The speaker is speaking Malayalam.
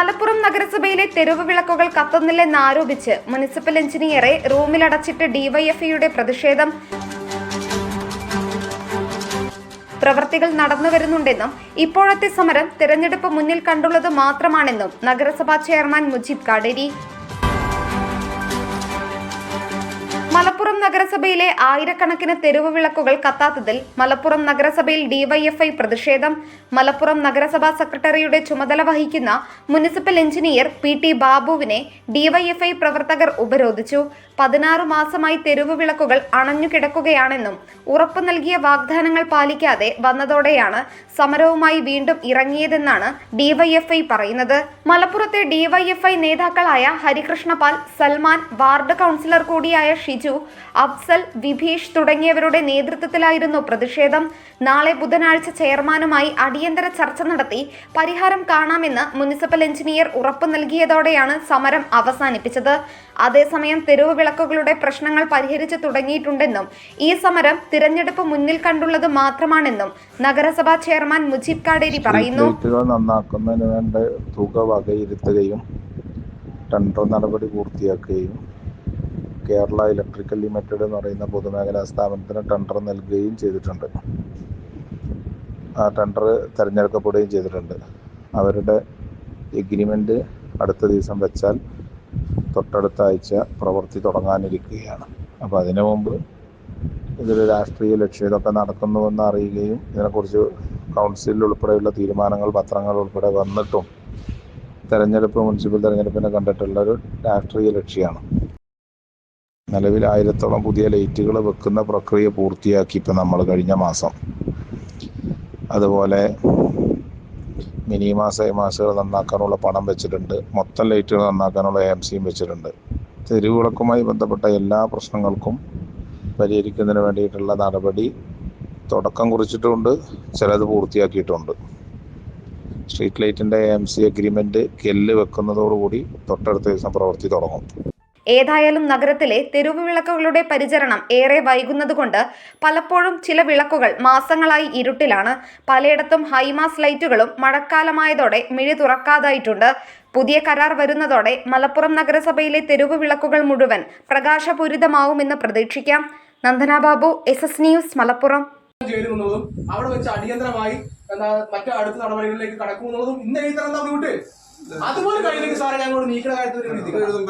നഗരസഭയിലെ തെരുവ് വിളക്കുകൾ കത്തുന്നില്ലെന്ന് ആരോപിച്ച് മുനിസിപ്പൽ എഞ്ചിനീയറെ റൂമിലടച്ചിട്ട് ഡിവൈഎഫ്ഐയുടെ പ്രതിഷേധം. പ്രവർത്തികൾ നടന്നുവരുന്നുണ്ടെന്നും ഇപ്പോഴത്തെ സമരം തിരഞ്ഞെടുപ്പ് മുന്നിൽ കണ്ടുള്ളത് മാത്രമാണെന്നും നഗരസഭാ ചെയർമാൻ മുജീബ് കാടേരി നഗരസഭയിലെ ആയിരക്കണക്കിന് തെരുവ് വിളക്കുകൾ കത്താത്തതിൽ മലപ്പുറം നഗരസഭയിൽ ഡിവൈഎഫ്ഐ പ്രതിഷേധം. മലപ്പുറം നഗരസഭാ സെക്രട്ടറിയുടെ ചുമതല വഹിക്കുന്ന മുനിസിപ്പൽ എഞ്ചിനീയർ പി ടി ബാബുവിനെ ഡിവൈഎഫ്ഐ പ്രവർത്തകർ ഉപരോധിച്ചു. പതിനാറ് മാസമായി തെരുവ് വിളക്കുകൾ അണഞ്ഞുകിടക്കുകയാണെന്നും ഉറപ്പു നൽകിയ വാഗ്ദാനങ്ങൾ പാലിക്കാതെ വന്നതോടെയാണ് സമരവുമായി വീണ്ടും ഇറങ്ങിയതെന്നാണ് ഡിവൈഎഫ്ഐ പറയുന്നത്. മലപ്പുറത്തെ ഡിവൈഎഫ്ഐ നേതാക്കളായ ഹരികൃഷ്ണപാൽ സൽമാൻ വാർഡ് കൗൺസിലർ കൂടിയായ ഷിജു അഫ്സൽ വിഭീഷ് തുടങ്ങിയവരുടെ നേതൃത്വത്തിലായിരുന്നു പ്രതിഷേധം. നാളെ ബുധനാഴ്ച ചെയർമാനുമായി അടിയന്തര ചർച്ച നടത്തി പരിഹാരം കാണാമെന്ന് മുനിസിപ്പൽ എഞ്ചിനീയർ ഉറപ്പു നൽകിയതോടെയാണ് സമരം അവസാനിപ്പിച്ചത്. അതേസമയം തെരുവ് വിളക്കുകളുടെ പ്രശ്നങ്ങൾ പരിഹരിച്ചു തുടങ്ങിയിട്ടുണ്ടെന്നും ഈ സമരം തിരഞ്ഞെടുപ്പ് മുന്നിൽ കണ്ടുള്ളത് മാത്രമാണെന്നും നഗരസഭാ ചെയർമാൻ മുജീബ് കാടേരി പറയുന്നു. നന്നാക്കുന്നതിന് വേണ്ട തുക വകയിരുത്തുകയും ടെൻഡർ നടപടി പൂർത്തിയാക്കുകയും കേരള ഇലക്ട്രിക്കൽ ലിമിറ്റഡ് എന്ന് പറയുന്ന പൊതുമേഖലാ സ്ഥാപനത്തിന് ടെൻഡർ നൽകുകയും ചെയ്തിട്ടുണ്ട്. ആ ടെൻഡർ തിരഞ്ഞെടുക്കപ്പെടുകയും ചെയ്തിട്ടുണ്ട്. അവരുടെ എഗ്രിമെന്റ് അടുത്ത ദിവസം വെച്ചാൽ തൊട്ടടുത്ത ആഴ്ച പ്രവൃത്തി തുടങ്ങാനിരിക്കുകയാണ്. അപ്പോൾ അതിനു മുമ്പ് ഇതൊരു രാഷ്ട്രീയ ലക്ഷ്യം ഇതൊക്കെ നടക്കുന്നുവെന്ന് അറിയുകയും ഇതിനെക്കുറിച്ച് കൗൺസിലിൽ ഉൾപ്പെടെയുള്ള തീരുമാനങ്ങൾ പത്രങ്ങൾ ഉൾപ്പെടെ വന്നിട്ടും തെരഞ്ഞെടുപ്പ് മുനിസിപ്പൽ തെരഞ്ഞെടുപ്പിനെ കണ്ടിട്ടുള്ള ഒരു രാഷ്ട്രീയ ലക്ഷ്യമാണ്. നിലവിൽ ആയിരത്തോളം പുതിയ ലൈറ്റുകൾ വെക്കുന്ന പ്രക്രിയ പൂർത്തിയാക്കി ഇപ്പം നമ്മൾ കഴിഞ്ഞ മാസം. അതുപോലെ മിനി മാസ മാസുകൾ നന്നാക്കാനുള്ള പണം വെച്ചിട്ടുണ്ട്. മൊത്തം ലൈറ്റുകൾ നന്നാക്കാനുള്ള എം സിയും വെച്ചിട്ടുണ്ട്. തെരുവിളക്കുമായി ബന്ധപ്പെട്ട എല്ലാ പ്രശ്നങ്ങൾക്കും പരിഹരിക്കുന്നതിന് വേണ്ടിയിട്ടുള്ള നടപടി തുടക്കം കുറിച്ചിട്ടുണ്ട്. ചിലത് പൂർത്തിയാക്കിയിട്ടുണ്ട്. സ്ട്രീറ്റ് ലൈറ്റിന്റെ എം സി അഗ്രിമെന്റ് കെല്ല് വെക്കുന്നതോടുകൂടി തൊട്ടടുത്ത ദിവസം പ്രവൃത്തി തുടങ്ങും. ഏതായാലും നഗരത്തിലെ തെരുവ് വിളക്കുകളുടെ പരിചരണം ഏറെ വൈകുന്നതുകൊണ്ട് പലപ്പോഴും ചില വിളക്കുകൾ മാസങ്ങളായി ഇരുട്ടിലാണ്. പലയിടത്തും ഹൈമാസ് ലൈറ്റുകളും മഴക്കാലമായതോടെ മിഴി തുറക്കാതായിട്ടുണ്ട്. പുതിയ കരാർ വരുന്നതോടെ മലപ്പുറം നഗരസഭയിലെ തെരുവ് വിളക്കുകൾ മുഴുവൻ പ്രകാശപൂരിതമാവുമെന്ന് പ്രതീക്ഷിക്കാം. Nandana Babu S S news Malappuram. അവിടെ വെച്ച് അടിയന്തരമായി എന്താ മറ്റു അടുത്ത നടപടികളിലേക്ക് കടക്കുമെന്നുള്ളതും ഇന്ന് എഴുതി വിട്ട്. അതുപോലെ കഴിഞ്ഞെങ്കിൽ സാറേ ഞങ്ങളോട് നീക്കുന്ന കാര്യത്തിൽ